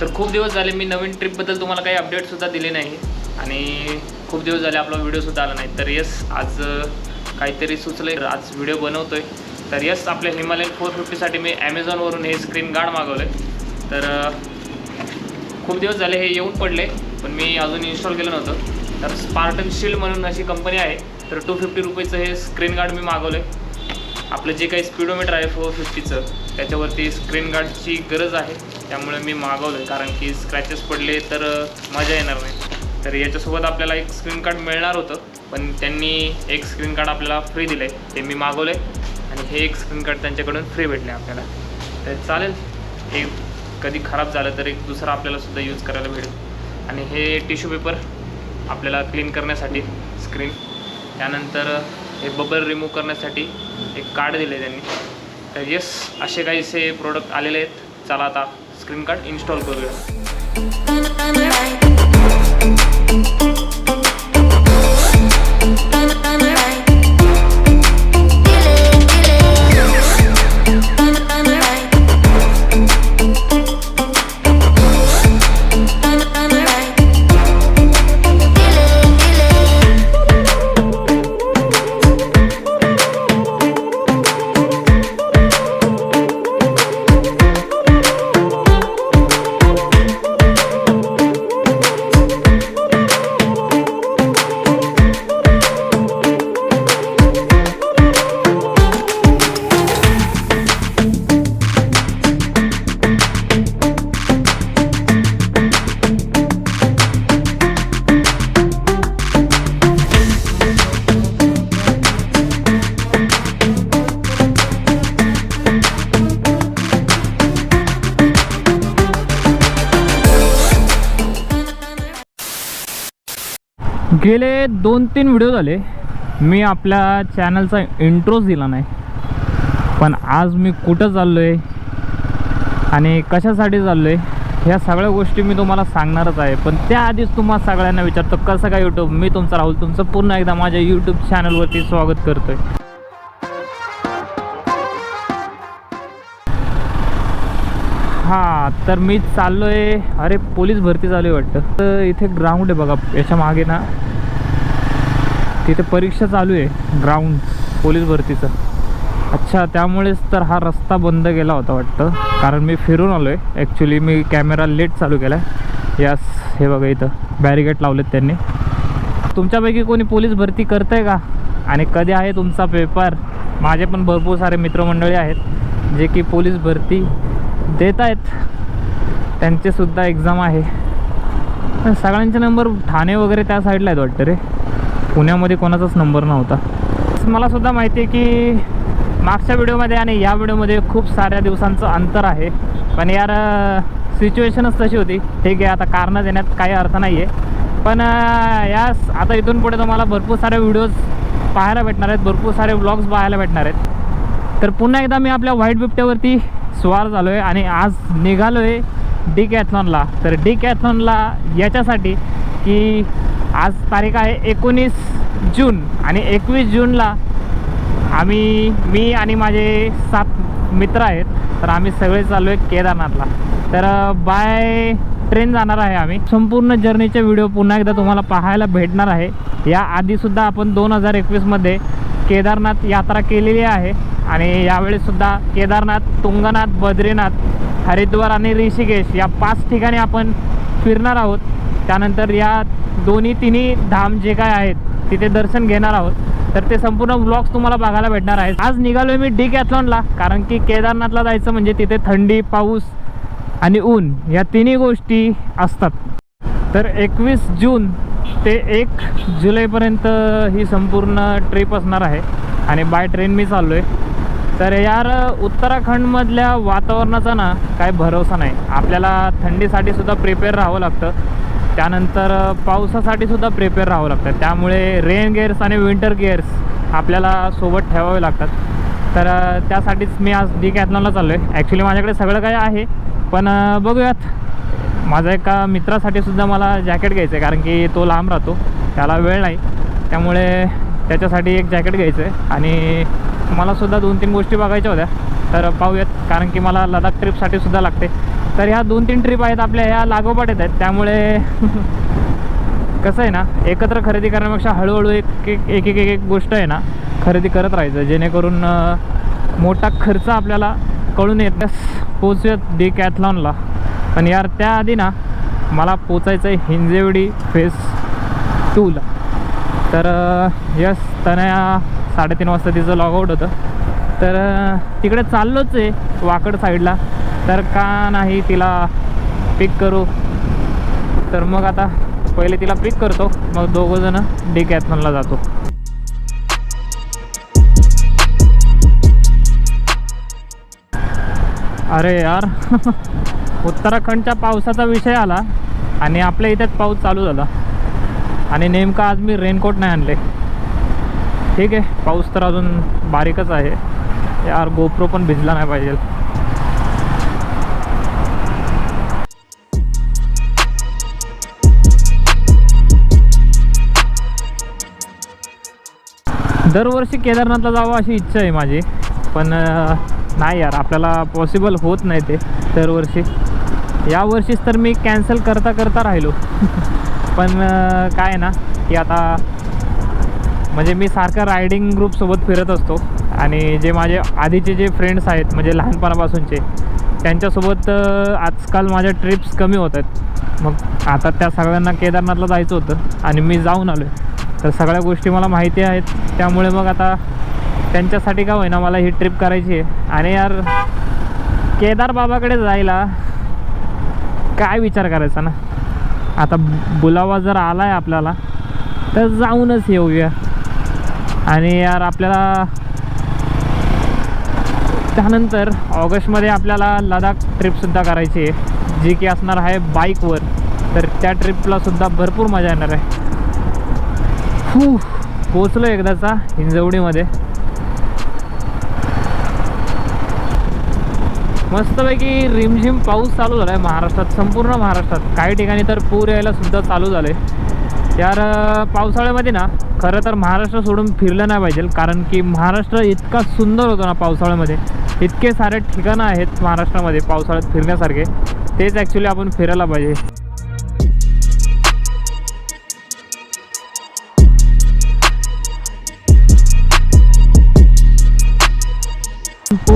तर खूप दिवस झाले मी नवीन ट्रिपबद्दल तुम्हाला काही अपडेटसुद्धा दिले नाही. आणि खूप दिवस झाले आपला व्हिडिओसुद्धा आला नाही. तर यस आज काहीतरी सुचलं आहे आज व्हिडिओ बनवतो आहे तर यस आपल्या हिमालयन फोर फिफ्टीसाठी मी ॲमेझॉनवरून हे स्क्रीन गार्ड मागवलं आहे तर खूप दिवस झाले हे येऊन पडले पण मी अजून इन्स्टॉल केलं नव्हतं. तर स्पार्टन शिल्ड म्हणून अशी कंपनी आहे. तर टू फिफ्टी रुपीचं हे स्क्रीन गार्ड मी मागवलं आहे आपलं जे काही स्पीडोमीटर आहे फोर फिफ्टीचं त्याच्यावरती स्क्रीन गार्डची गरज आहे. त्यामुळे मी मागवलं आहे कारण की स्क्रॅचेस पडले तर मजा येणार नाही. तर याच्यासोबत आपल्याला एक स्क्रीन कार्ड मिळणार होतं. पण त्यांनी एक स्क्रीन कार्ड आपल्याला फ्री दिलं आहे ते मी मागवलं आहे आणि हे एक स्क्रीन कार्ड त्यांच्याकडून फ्री भेटले आपल्याला. तर चालेल. हे कधी खराब झालं तर एक दुसरा आपल्याला सुद्धा यूज करायला भेटेल. आणि हे टिश्यू पेपर आपल्याला क्लीन करण्यासाठी स्क्रीन त्यानंतर हे बबल रिमूव्ह करण्यासाठी एक कार्ड दिले त्यांनी. तर येस असे काहीसे प्रोडक्ट आलेले आहेत. चला आता स्क्रीन कार्ड इन्स्टॉल करूया. गेले दोन तीन व्हिडिओ झाले. मी आपल्या चॅनलचा इंट्रोच दिला नाही. पण आज मी कुठं चाललो आहे आणि कशासाठी चाललो आहे ह्या सगळ्या गोष्टी मी तुम्हाला सांगणारच आहे. पण त्याआधीच तुम्हाला सगळ्यांना विचारतो कसं काय यूट्यूब मी तुमचा राहुल तुमचं पुन्हा एकदा माझ्या यूट्यूब चॅनलवरती स्वागत करतो आहे हां तर मी चाललो आहे अरे पोलीस भरती चालू आहे वाटतं. तर इथे ग्राउंड आहे बघा याच्या मागे ना. तिथे परीक्षा चालू आहे ग्राउंड पोलीस भरतीचं. अच्छा त्यामुळेच तर हा रस्ता बंद केला होता वाटतं. कारण मी फिरून आलो आहे ॲक्च्युली मी कॅमेरा लेट चालू केला आहे यास हे बघा इथं. बॅरिगेट लावलेत त्यांनी. तुमच्यापैकी कोणी पोलीस भरती करतं आहे का? आणि कधी आहे तुमचा पेपर माझे पण भरपूर सारे मित्रमंडळी आहेत जे की पोलीस भरती देत आहेत. त्यांचेसुद्धा एक्झाम आहे. सगळ्यांचे नंबर ठाणे वगैरे त्या साईडला आहेत वाटतं रे. पुण्यामध्ये कोणाचाच नंबर नव्हता. मला सुद्धा माहिती आहे की मागच्या व्हिडिओमध्ये आणि या व्हिडिओमध्ये खूप साऱ्या दिवसांचं अंतर आहे. पण यार सिच्युएशनच तशी होती. ठीक आहे आता कारणं देण्यात काही अर्थ नाही आहे पण या यास आता इथून पुढे तुम्हाला भरपूर सारे व्हिडिओज पाहायला भेटणार आहेत. भरपूर सारे व्लॉग्स पाहायला भेटणार आहेत. तर पुन्हा एकदा मी आपल्या व्हाईट बिबट्यावरती स्वार झालो आहे आणि आज निघालो आहे डी कॅथलॉनला. तर डी कॅथलॉनला याच्यासाठी की आज तारीख आहे एकोणीस जून आणि एकवीस जूनला आम्ही मी आणि माझे सात मित्र आहेत तर आम्ही सगळे चालू आहे केदारनाथला. तर बाय ट्रेन जाणार आहे आम्ही. संपूर्ण जर्नीचे व्हिडिओ पुन्हा एकदा तुम्हाला पाहायला भेटणार आहे. या आधीसुद्धा आपण दोन हजार एकवीसमध्ये केदारनाथ यात्रा केलेली आहे आणि यावेळीसुद्धा केदारनाथ तुंगनाथ बद्रीनाथ हरिद्वार आणि ऋषिकेश या पाच ठिकाणी आपण फिरणार आहोत. त्यानंतर या दोन्ही तिन्ही धाम जे काय आहेत तिथे दर्शन घेणार आहोत. तर ते संपूर्ण ब्लॉग्स तुम्हाला बघायला भेटणार आहेत. आज निघालोय मी डी कॅथलॉनला कारण की केदारनाथला जायचं म्हणजे तिथे थंडी पाऊस आणि ऊन या तिन्ही गोष्टी असतात. तर एकवीस जून ते एक जुलैपर्यंत ही संपूर्ण ट्रिप असणार आहे आणि बाय ट्रेन मी चाललो आहे तर यार उत्तराखंडमधल्या वातावरणाचा ना काय भरोसा नाही. आपल्याला थंडीसाठी सुद्धा प्रिपेअर राहावं लागतं. त्यानंतर पावसासाठी सुद्धा प्रिपेअर राहावं लागतं. त्यामुळे रेन गेअर्स आणि विंटर गेअर्स आपल्याला सोबत ठेवावे लागतात. तर त्यासाठीच मी आज डी कॅथलॉनला चाललो आहे ॲक्च्युली माझ्याकडे सगळं काही आहे पण बघूयात. माझ्या एका मित्रासाठी सुद्धा मला जॅकेट घ्यायचं आहे कारण की तो लांब राहतो. त्याला वेळ नाही. त्यामुळे त्याच्यासाठी एक जॅकेट घ्यायचं आहे आणि मला सुद्धा दोन तीन गोष्टी बघायच्या होत्या. तर पाहूयात. कारण की मला लडाख ट्रिपसाठी सुद्धा लागते. तर ह्या दोन तीन ट्रिप आहेत आपल्या ह्या लागोपाठ येत आहेत. त्यामुळे कसं आहे ना एकत्र खरेदी करण्यापेक्षा हळूहळू एक एक एक एक एक गोष्ट आहे ना खरेदी करत राहायचं. जेणेकरून मोठा खर्च आपल्याला कळून येत पोचूयात डी कॅथलॉनला पण यार त्याआधी ना मला पोचायचं आहे हिंजेवडी फेस टूला. तर यस तनया साडेतीन वाजता तिचं लॉगआउट होतं. तर तिकडे चाललोच आहे वाकड साईडला तर का नाही तिला पिक करू? तर मग आता पहिले तिला पिक करतो. मग दोघं जण डी कॅथनला जातो. अरे यार उत्तराखंडच्या पावसाचा विषय आला आणि आपल्या इथेच पाऊस चालू झाला. आणि नेमका आज मी रेनकोट नाही आणले. ठीक आहे पाऊस तर अजून बारीकच आहे. यार गोप्रो पण भिजला नाही पाहिजे. दरवर्षी केदारनाथला जावं अशी इच्छा आहे माझी. पण नाही यार आपल्याला पॉसिबल होत नाही ते दरवर्षी. यावर्षीच तर मी कॅन्सल करता करता राहिलो. पण काय आहे ना की आता म्हणजे मी सारखं रायडिंग ग्रुपसोबत फिरत असतो. आणि जे माझे आधीचे जे फ्रेंड्स आहेत म्हणजे लहानपणापासूनचे त्यांच्यासोबत आजकाल माझ्या ट्रिप्स कमी होत आहेत. मग आता त्या सगळ्यांना केदारनाथला जायचं होतं आणि मी जाऊन आलो आहे तर सगळ्या गोष्टी मला माहिती आहेत. त्यामुळे मग आता त्यांच्यासाठी का होईना मला ही ट्रिप करायची आहे. आणि यार केदार बाबाकडे जायला काय विचार करायचा ना? आता बुलावा जर आला आहे आपल्याला तर जाऊनच येऊया. आणि यार आपल्याला त्यानंतर ऑगस्टमध्ये आपल्याला लडाख ट्रिपसुद्धा करायची आहे. जी की असणार आहे बाईकवर तर त्या ट्रिपलासुद्धा भरपूर मजा येणार आहे. फू पोचलो एकदाचा हिंजवडीमध्ये. मस्तपैकी रिमझिम पाऊस चालू झाला आहे महाराष्ट्रात संपूर्ण महाराष्ट्रात. काही ठिकाणी तर पूर यायला सुद्धा चालू झाले. यार पावसाळ्यामध्ये ना खरं तर महाराष्ट्र सोडून फिरलं नाही पाहिजे कारण की महाराष्ट्र इतका सुंदर होतो ना पावसाळ्यामध्ये. इतके सारे ठिकाणं आहेत महाराष्ट्रामध्ये पावसाळ्यात फिरण्यासारखे. तेच ॲक्च्युली आपण फिरायला पाहिजे.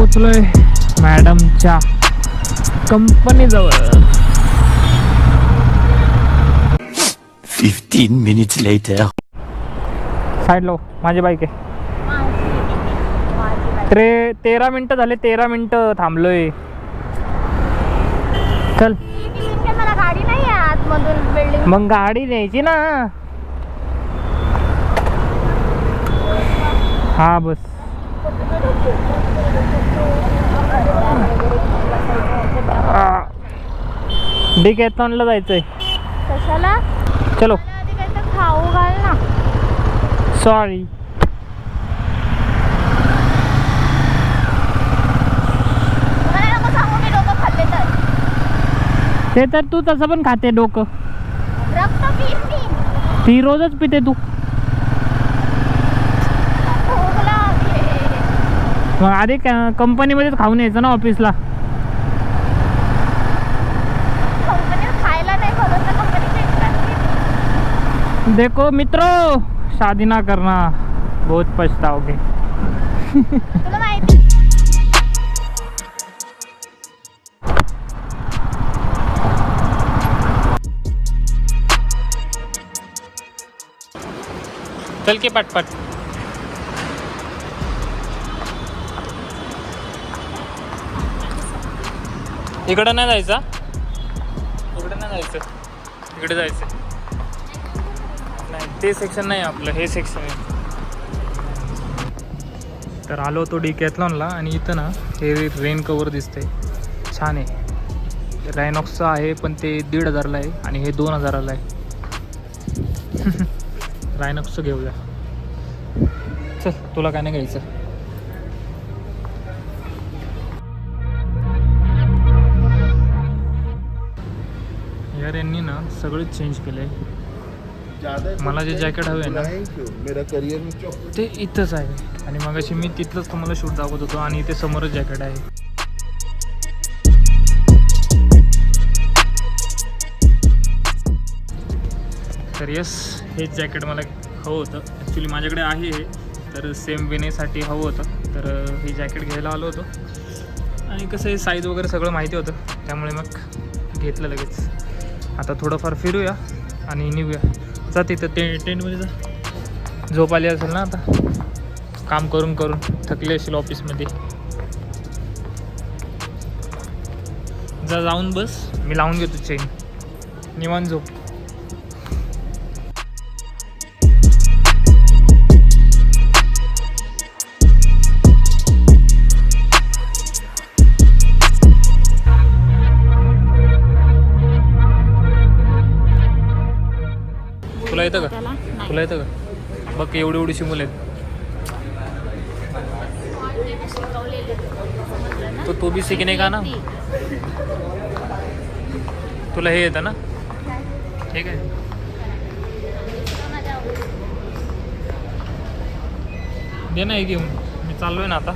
पोचलोय मॅडमच्या कंपनीजवळ. 15 minutes later. साईड लो माझी बाईक आहे. त्रे तेरा मिनटं झाले तेरा मिनटं थांबलोय. चल. मग गाडी न्यायची ना. हा बस. डी कॅथॉनला जायचंय. कशाला? चलो. मला आधी काहीतरी खाऊ घाल ना. सॉरी मला नको सांगू मी डोकं खाल्ले तर. ते तर तू तसं पण खाते डोकं. रक्त मी ती रोजच पिते तू भूक लागली मग आधी कंपनीमध्येच खाऊन यायचं ना ऑफिसला. देखो मित्रो शादी ना करना. बहुत पछताओगे. चल के पटपट. इकडं नाही जायचा इकडं नाही जायचं. इकडे जायचं. नाही ते सेक्शन नाही आपलं हे सेक्शन आहे. तर आलो होतो डी कॅथलॉनला आणि इथं ना हे रेन कवर दिसतंय. छान आहे. रायनॉक्सचं आहे पण ते दीड हजारला आहे आणि हे दोन हजाराला आहे. रायनॉक्सचं घेऊया. चल तुला काय नाही घ्यायचं. सगळंच चेंज केलं आहे मला जे जॅकेट हवे आहे ना ते इथंच आहे. आणि मग मी तिथलंच तुम्हाला शूट दाखवत होतो आणि इथे समोरच जॅकेट आहे. तर यस हेच जॅकेट मला हवं होतं. ॲक्च्युली माझ्याकडे आहे हे. तर सेम विनेसाठी हवं होतं. तर हे जॅकेट घ्यायला आलो होतो. आणि कसं आहे साईज वगैरे सगळं माहिती होतं. त्यामुळे मग घेतलं लगेच. आता थोडंफार फिरूया आणि निघूया. जा तिथं टे टेंटमध्ये जा. झोप आली असेल ना आता. काम करून करून थकले असेल ऑफिसमध्ये. जा जाऊन बस. मी लावून घेतो चेन निवान झोप. येतं का त्याला नाही. तुला येतं का बघ एवढी एवढीशी मुलं आहेत शिकवलेले. समजलं ना? तो तो भी सीखने का ना ती. तुला हे येतं ना ठीक आहे. दे ना हे घेऊन मी चाललोय ना आता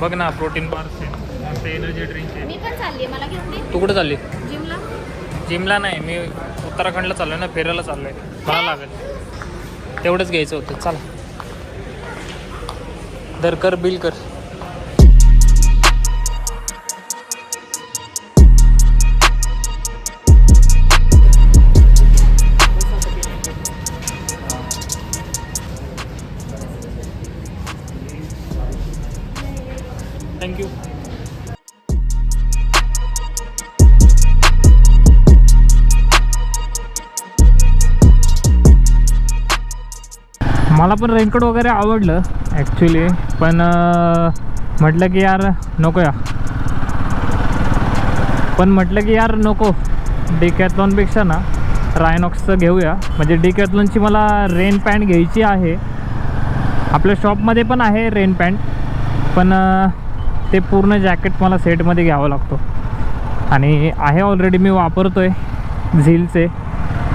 बघ ना प्रोटीन बार्स आहे मस्त एनर्जी ड्रिंक आहे मी पण चालली मला घेऊन दे तू कुठं चालली जिमला जिमला नाही मी उत्तराखंडला चाललोय ना फिरायला चाललोय. मला लागेल? तेवढंच घ्यायचं होतं. चला. दर कर बिल कर मला पण रेनकोट वगैरे आवडलं ॲक्च्युली पण म्हटलं की यार नको या पण म्हटलं की यार नको. डिकॅथलॉनपेक्षा ना रायनॉक्सचं घेऊया. म्हणजे डिकॅथलॉनची मला रेन पॅन्ट घ्यायची आहे. आपल्या शॉपमध्ये पण आहे रेन पॅन्ट पण ते पूर्ण जॅकेट मला सेटमध्ये घ्यावं लागतो. आणि आहे ऑलरेडी मी वापरतो आहे झीलचे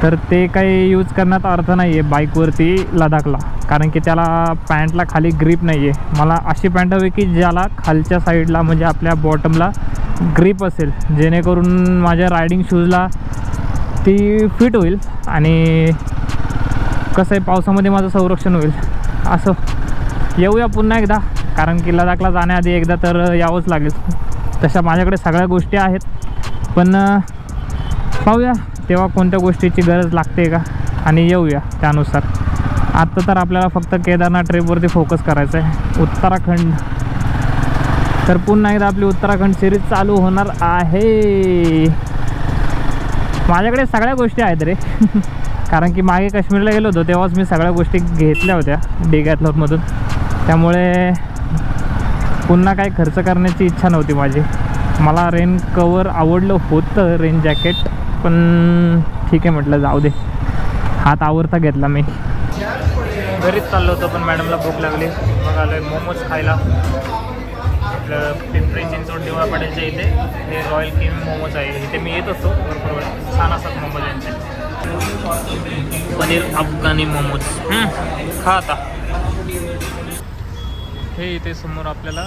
तर ते काही यूज करण्यात अर्थ नाही आहे बाईकवरती लडाखला कारण की त्याला पॅन्टला खाली ग्रीप नाही आहे मला अशी पॅन्ट हवी की ज्याला खालच्या साईडला म्हणजे आपल्या बॉटमला ग्रीप असेल. जेणेकरून माझ्या रायडिंग शूजला ती फिट होईल आणि कसं आहे पावसामध्ये माझं संरक्षण होईल. असं. येऊया पुन्हा एकदा. कारण की लडाखला जाण्याआधी एकदा तर यावंच लागेल. तशा माझ्याकडे सगळ्या गोष्टी आहेत. पण पाहूया तेव्हा कोणत्या गोष्टीची गरज लागते का? आणि येऊया त्यानुसार. आत्ता तर आपल्याला फक्त केदारनाथ ट्रिपवरती फोकस करायचं आहे. उत्तराखंड. तर पुन्हा एकदा आपली उत्तराखंड सिरीज चालू होणार आहे. माझ्याकडे सगळ्या गोष्टी आहेत रे. कारण की मागे काश्मीरला गेलो होतो तेव्हाच मी सगळ्या गोष्टी घेतल्या होत्या डिगॅथलॉनमधून त्यामुळे पुन्हा काही खर्च करण्याची इच्छा नव्हती माझी. मला रेन कवर आवडलं होतं रेन जॅकेट पण ठीक आहे म्हटलं जाऊ दे. हात आवरता घेतला मी. घरीच चाललो होतो पण मॅडमला भूक लागली. मग आलो आहे मोमोज खायला. आपलं पिंपरी चिंचवड देवळा पाटीलच्या इथे. हे रॉयल किंग मोमोज आहे. इथे मी येत असतो भरपूर छान असतात मोमोज यांचे. पनीर अफगाणी मोमोज. खा आता. हे इथे समोर आपल्याला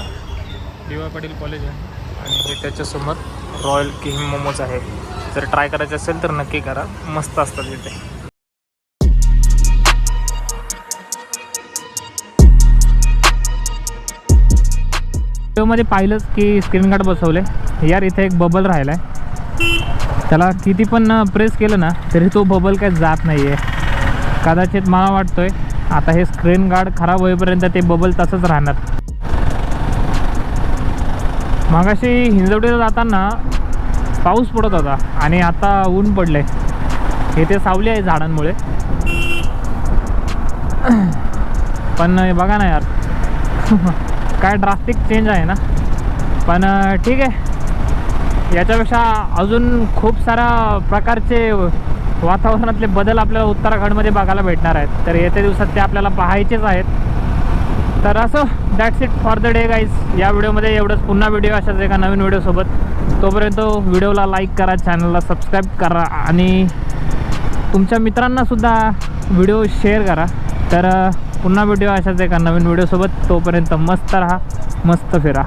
देवा पाटील कॉलेज आहे. आणि हे त्याच्यासमोर रॉयल किंग मोमोज आहे. जर ट्राय करायचे असेल तर नक्की करा. मस्त असतात इथे. व्हिडिओमध्ये पाहिलंच की स्क्रीन गार्ड बसवले यार इथे एक बबल राहिला आहे त्याला किती पण प्रेस केलं ना तरी तो बबल काही जात नाही आहे कदाचित मला वाटतोय आता हे स्क्रीन गार्ड खराब होईपर्यंत ते बबल तसंच राहणार. मागाशी हिंजवडीला जाताना पाऊस पडत होता आणि आता ऊन पडले इथे सावली आहे झाडांमुळे. पण बघा ना यार. काय ड्रास्टिक चेंज आहे ना. पण ठीक आहे. याच्यापेक्षा अजून खूप साऱ्या प्रकारचे वातावरणातले बदल आपल्याला उत्तराखंडमध्ये बघायला भेटणार आहेत. तर येत्या दिवसात ते आपल्याला पाहायचेच आहेत. तर असं that's it for the day guys या व्हिडिओमध्ये एवढंच. पुन्हा व्हिडिओ अशाच एका नवीन व्हिडिओसोबत. तोपर्यंत व्हिडिओला लाईक करा चॅनलला सबस्क्राईब करा आणि तुमच्या मित्रांनासुद्धा व्हिडिओ शेअर करा. तर पुन्हा भेटूया अशाच एका नवीन व्हिडिओसोबत तोपर्यंत मस्त राहा मस्त फिरा.